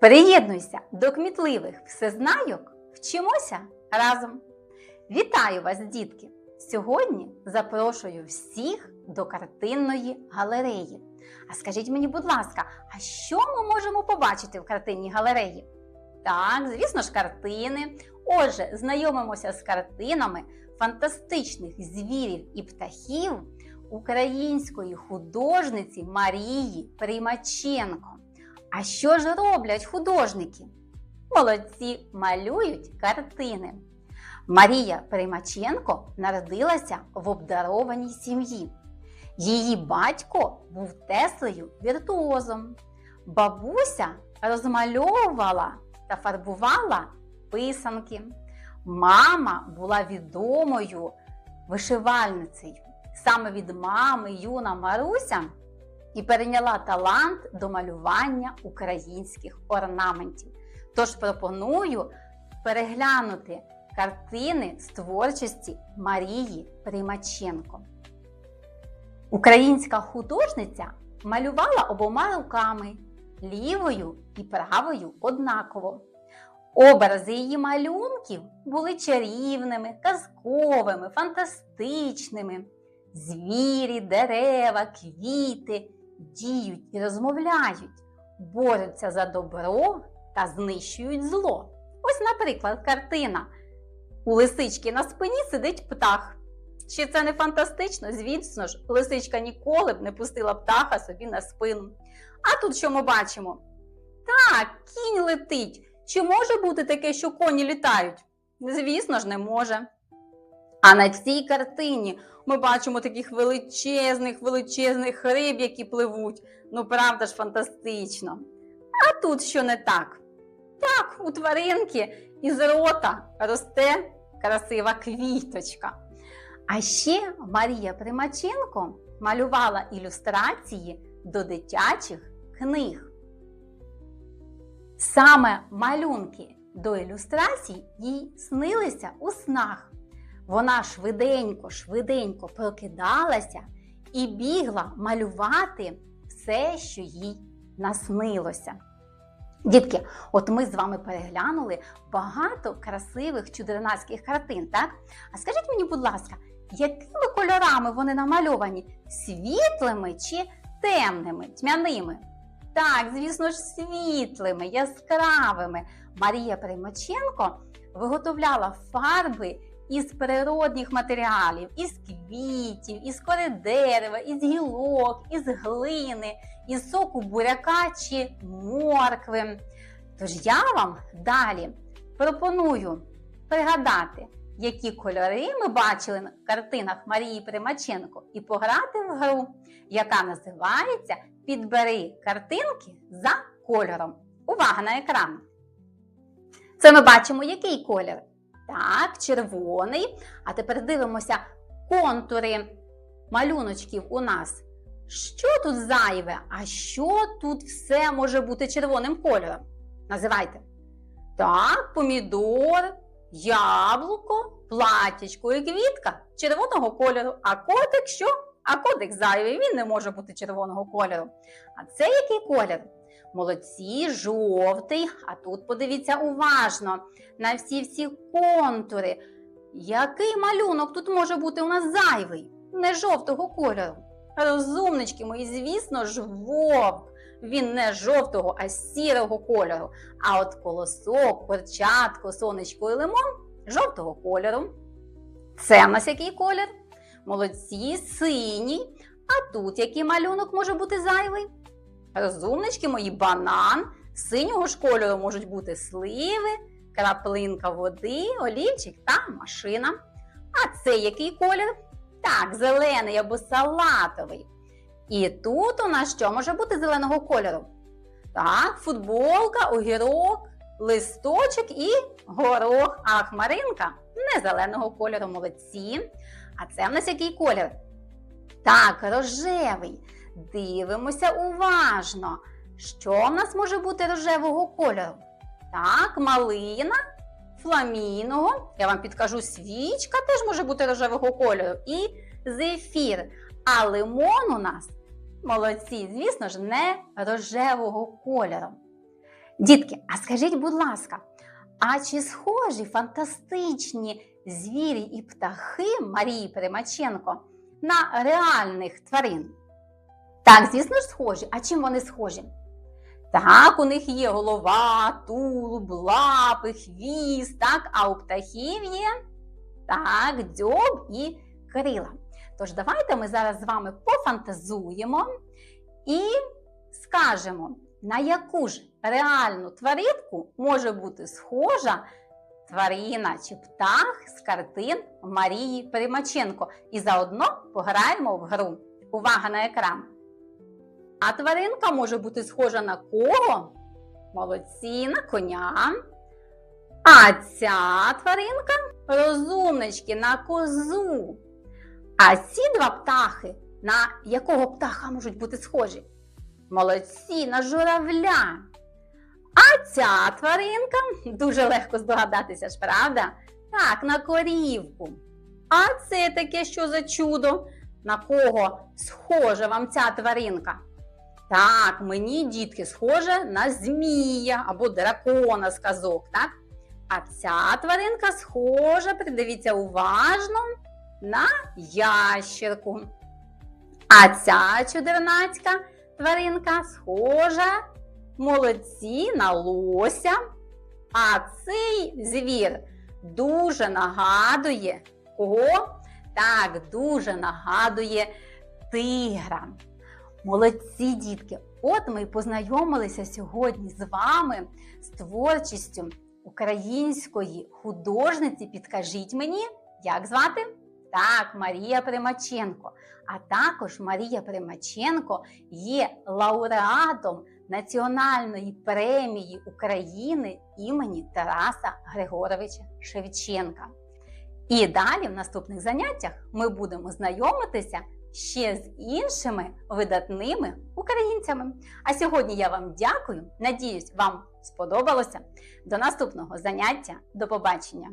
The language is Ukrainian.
Приєднуйся до кмітливих всезнайок, вчимося разом. Вітаю вас, дітки! Сьогодні запрошую всіх до картинної галереї. А скажіть мені, будь ласка, а що ми можемо побачити в картинній галереї? Так, звісно ж, картини. Отже, знайомимося з картинами фантастичних звірів і птахів української художниці Марії Примаченко. А що ж роблять художники? Молодці малюють картини. Марія Примаченко народилася в обдарованій сім'ї. Її батько був теслею віртуозом. Бабуся розмальовувала та фарбувала писанки. Мама була відомою вишивальницею. Саме від мами юна Маруся і перейняла талант до малювання українських орнаментів. Тож пропоную переглянути картини з творчості Марії Примаченко. Українська художниця малювала обома руками, лівою і правою однаково. Образи її малюнків були чарівними, казковими, фантастичними. Звірі, дерева, квіти діють і розмовляють, борються за добро та знищують зло. Ось, наприклад, картина. У лисички на спині сидить птах. Чи це не фантастично? Звісно ж, лисичка ніколи б не пустила птаха собі на спину. А тут що ми бачимо? Так, кінь летить. Чи може бути таке, що коні літають? Звісно ж, не може. А на цій картині ми бачимо таких величезних, величезних риб, які пливуть. Ну, правда ж, фантастично. А тут що не так? Так, у тваринки із рота росте красива квіточка. А ще Марія Примаченко малювала ілюстрації до дитячих книг. Саме малюнки до ілюстрацій їй снилися у снах. Вона швиденько, швиденько прокидалася і бігла малювати все, що їй наснилося. Дітки, от ми з вами переглянули багато красивих чудернацьких картин, так? А скажіть мені, будь ласка, якими кольорами вони намальовані? Світлими чи темними, тьмяними? Так, звісно ж, світлими, яскравими. Марія Примаченко виготовляла фарби із природних матеріалів, із квітів, із кори дерева, із гілок, із глини, із соку буряка чи моркви. Тож я вам далі пропоную пригадати, які кольори ми бачили на картинах Марії Примаченко, і пограти в гру, яка називається Підбери картинки за кольором. Увага на екран! Це ми бачимо, який колір? Так, червоний. А тепер дивимося контури малюночків у нас. Що тут зайве? А що тут все може бути червоним кольором? Називайте. Так, помідор, яблуко, платячко і квітка червоного кольору. А котик що? А котик зайвий, він не може бути червоного кольору. А це який колір? Молодці, жовтий. А тут подивіться уважно на всі-всі контури. Який малюнок тут може бути у нас зайвий? Не жовтого кольору. Розумнички мої, звісно ж, вовк. Він не жовтого, а сірого кольору. А от колосок, перчатко, сонечко і лимон жовтого кольору. Це в нас який колір? Молодці, синій. А тут який малюнок може бути зайвий? Розумнички мої банан. Синього ж кольору можуть бути сливи, краплинка води, олівчик та машина. А це який колір? Так, зелений або салатовий. І тут у нас що може бути зеленого кольору? Так, футболка, огірок, листочок і горох. А хмаринка не зеленого кольору, молодці. А це в нас який колір? Так, рожевий. Дивимося уважно. Що в нас може бути рожевого кольору? Так, малина, фламіного. Я вам підкажу, свічка теж може бути рожевого кольору. І зефір. А лимон у нас молодці, звісно ж, не рожевого кольору. Дітки, а скажіть, будь ласка, а чи схожі фантастичні звірі і птахи Марії Примаченко на реальних тварин? Так, звісно ж, схожі. А чим вони схожі? Так, у них є голова, тулуб, лапи, хвіст, так, а у птахів є так, дзьоб і крила. Тож давайте ми зараз з вами пофантазуємо і скажемо, на яку ж реальну тваринку може бути схожа тварина чи птах з картин Марії Примаченко. І заодно пограємо в гру. Увага на екран! А тваринка може бути схожа на кого? Молодці, на коня. А ця тваринка розумнички на козу. А ці два птахи на якого птаха можуть бути схожі? Молодці, на журавля. А ця тваринка дуже легко здогадатися ж, правда? Так, на корівку. А це таке що за чудо? На кого схожа вам ця тваринка? Так, мені, дітки, схоже на змія або дракона з казок, так? А ця тваринка схожа, придивіться уважно, на ящерку. А ця чудернацька тваринка схожа, молодці, на лося. А цей звір дуже нагадує кого? Так, дуже нагадує тигра. Молодці, дітки! От ми і познайомилися сьогодні з вами з творчістю української художниці. Підкажіть мені, як звати? Так, Марія Примаченко. А також Марія Примаченко є лауреатом Національної премії України імені Тараса Григоровича Шевченка. І далі в наступних заняттях ми будемо знайомитися ще з іншими видатними українцями. А сьогодні я вам дякую. Надіюсь, вам сподобалося. До наступного заняття. До побачення!